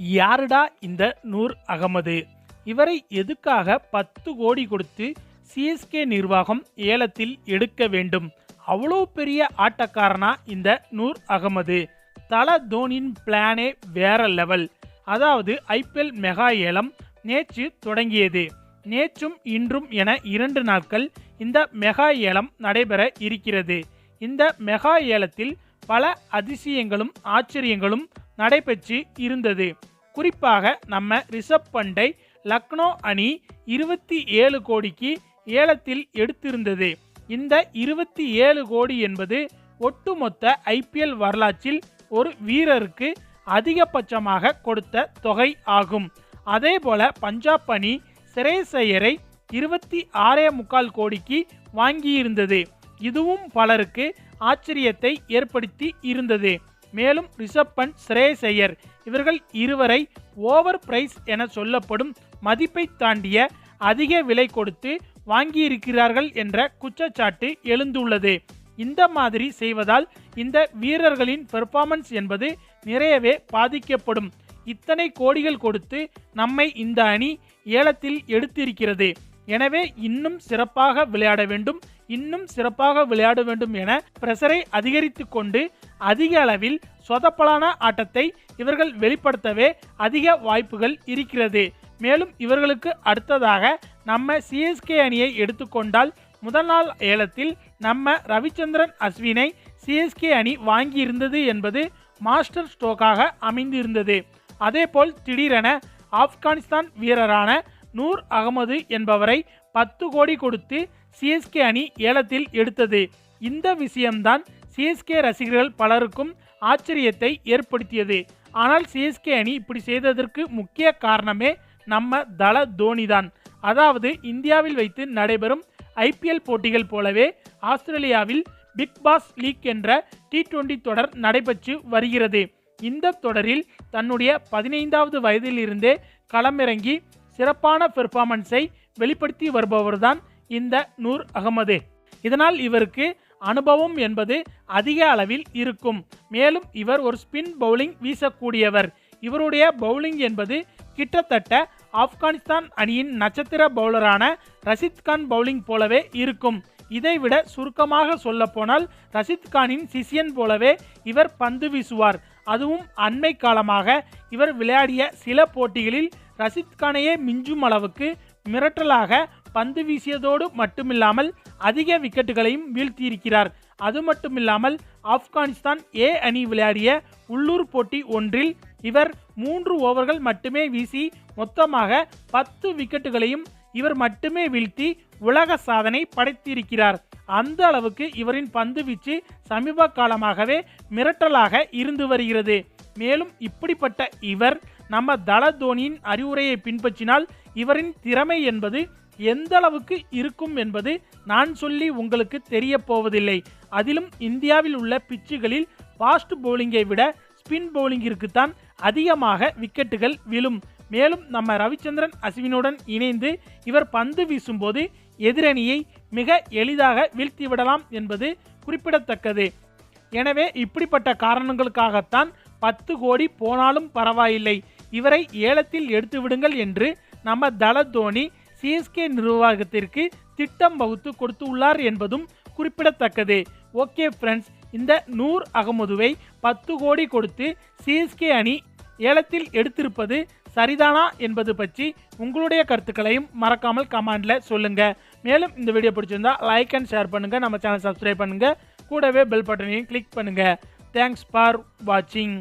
யாருடா இந்த நூர் அகமது? இவரை எதுக்காக பத்து கோடி கொடுத்து சிஎஸ்கே நிர்வாகம் ஏலத்தில் எடுக்க வேண்டும்? அவ்வளோ பெரிய ஆட்டக்காரனா இந்த நூர் அகமது. தல தோனியின் பிளானே வேற லெவல் அதாவது ஐபிஎல் மெகா ஏலம் நேற்று தொடங்கியது. நேற்றும் இன்றும் என இரண்டு நாட்கள் இந்த மெகா ஏலம் நடைபெற இருக்கிறது. இந்த மெகா ஏலத்தில் பல அதிசயங்களும் ஆச்சரியங்களும் நடைபெற்று இருந்தது. குறிப்பாக நம்ம ரிஷப் பண்டை லக்னோ அணி இருபத்தி ஏழு கோடிக்கு ஏலத்தில் எடுத்திருந்தது. இந்த இருபத்தி ஏழு கோடி என்பது ஒட்டுமொத்த ஐபிஎல் வரலாற்றில் ஒரு வீரருக்கு அதிகபட்சமாக கொடுத்த தொகை ஆகும். அதேபோல பஞ்சாப் அணி சிரேஸ் இருபத்தி ஆறே முக்கால் கோடிக்கு வாங்கியிருந்தது. இதுவும் பலருக்கு ஆச்சரியத்தை ஏற்படுத்தி இருந்தது. மேலும் ரிஷப் பண்ட் ஐயர் இவர்கள் இருவரை ஓவர் பிரைஸ் என சொல்லப்படும் மதிப்பை தாண்டிய அதிக விலை கொடுத்து வாங்கியிருக்கிறார்கள் என்ற குற்றச்சாட்டு எழுந்துள்ளது. இந்த மாதிரி செய்வதால் இந்த வீரர்களின் பெர்ஃபார்மன்ஸ் என்பது நிறையவே பாதிக்கப்படும். இத்தனை கோடிகள் கொடுத்து நம்மை இந்த அணி ஏலத்தில் எடுத்திருக்கிறது. எனவே இன்னும் சிறப்பாக விளையாட வேண்டும் இன்னும் சிறப்பாக விளையாட வேண்டும் என பிரஷரை அதிகரித்து கொண்டு அதிக அளவில் சொதப்பலான ஆட்டத்தை இவர்கள் வெளிப்படுத்தவே அதிக வாய்ப்புகள் இருக்கிறது. மேலும் இவர்களுக்கு அடுத்ததாக நம்ம சிஎஸ்கே அணியை எடுத்துக்கொண்டால் முதல் நாள் ஏலத்தில் நம்ம ரவிச்சந்திரன் அஸ்வினை சிஎஸ்கே அணி வாங்கியிருந்தது என்பது மாஸ்டர் ஸ்டோக்காக அமைந்திருந்தது. அதேபோல் திடீரென ஆப்கானிஸ்தான் வீரரான நூர் அகமது என்பவரை பத்து கோடி கொடுத்து சிஎஸ்கே அணி ஏலத்தில் எடுத்தது. இந்த விஷயம்தான் சிஎஸ்கே ரசிகர்கள் பலருக்கும் ஆச்சரியத்தை ஏற்படுத்தியது. ஆனால் சிஎஸ்கே அணி இப்படி செய்ததற்கு முக்கிய காரணமே நம்ம தல தோனி தான். அதாவது இந்தியாவில் வைத்து நடைபெறும் ஐபிஎல் போட்டிகள் போலவே ஆஸ்திரேலியாவில் பிக் பாஸ் லீக் என்ற டி டுவெண்டி தொடர் நடைபெற்று வருகிறது. இந்த தொடரில் தன்னுடைய பதினைந்தாவது வயதிலிருந்தே களமிறங்கி சிறப்பான பெர்ஃபார்மன்ஸை வெளிப்படுத்தி வருபவர்தான் இந்த நூர் அகமது. இதனால் இவருக்கு அனுபவம் என்பது அதிக அளவில் இருக்கும். மேலும் இவர் ஒரு ஸ்பின் பவுலிங் வீசக்கூடியவர். இவருடைய பவுலிங் என்பது கிட்டத்தட்ட ஆப்கானிஸ்தான் அணியின் நட்சத்திர பவுலரான ரஷித் கான் பவுலிங் போலவே இருக்கும். இதைவிட சுருக்கமாக சொல்லப்போனால் ரஷித் கானின் சிஷியன் போலவே இவர் பந்து வீசுவார். அதுவும் அண்மை காலமாக இவர் விளையாடிய சில போட்டிகளில் ரஷித் கானையே மிஞ்சும் அளவுக்கு மிரட்டலாக பந்து வீசியதோடு மட்டுமில்லாமல் அதிக விக்கெட்டுகளையும் வீழ்த்தியிருக்கிறார். அது மட்டுமில்லாமல் ஆப்கானிஸ்தான் ஏ அணி விளையாடிய உள்ளூர் போட்டி ஒன்றில் இவர் மூன்று ஓவர்கள் மட்டுமே வீசி மொத்தமாக பத்து விக்கெட்டுகளையும் இவர் மட்டுமே வீழ்த்தி உலக சாதனை படைத்திருக்கிறார். அந்த அளவுக்கு இவரின் பந்து வீச்சு சமீப காலமாகவே மிரட்டலாக இருந்து வருகிறது. மேலும் இப்படிப்பட்ட இவர் நம்ம தல தோனியின் அறிவுரையை பின்பற்றினால் இவரின் திறமை என்பது எந்த அளவுக்கு இருக்கும் என்பது நான் சொல்லி உங்களுக்கு தெரிய போவதில்லை. அதிலும் இந்தியாவில் உள்ள பிச்சுகளில் ஃபாஸ்ட் பவுலிங்கை விட ஸ்பின் பவுலிங்கிற்குத்தான் அதிகமாக விக்கெட்டுகள் விழும். மேலும் நம்ம ரவிச்சந்திரன் அஸ்வினுடன் இணைந்து இவர் பந்து வீசும்போது எதிரணியை மிக எளிதாக வீழ்த்திவிடலாம் என்பது குறிப்பிடத்தக்கது. எனவே இப்படிப்பட்ட காரணங்களுக்காகத்தான் பத்து கோடி போனாலும் பரவாயில்லை. இவரை ஏலத்தில் எடுத்து விடுங்கள் என்று நம்ம தல தோனி சிஎஸ்கே நிர்வாகத்திற்கு திட்டம் வகுத்து கொடுத்துள்ளார் என்பதும் குறிப்பிடத்தக்கது. ஓகே ஃப்ரெண்ட்ஸ் இந்த நூர் அகமதுவை பத்து கோடி கொடுத்து சிஎஸ்கே அணி ஏலத்தில் எடுத்திருப்பது சரிதானா என்பது பற்றி உங்களுடைய கருத்துக்களையும் மறக்காமல் கமெண்டில் சொல்லுங்கள் மேலும் இந்த வீடியோ பிடிச்சிருந்தா லைக் அண்ட் ஷேர் பண்ணுங்கள் நம்ம சேனல் சப்ஸ்கிரைப் பண்ணுங்கள் கூடவே பெல் பட்டனையும் கிளிக் பண்ணுங்கள் தேங்க்ஸ் ஃபார் வாட்சிங்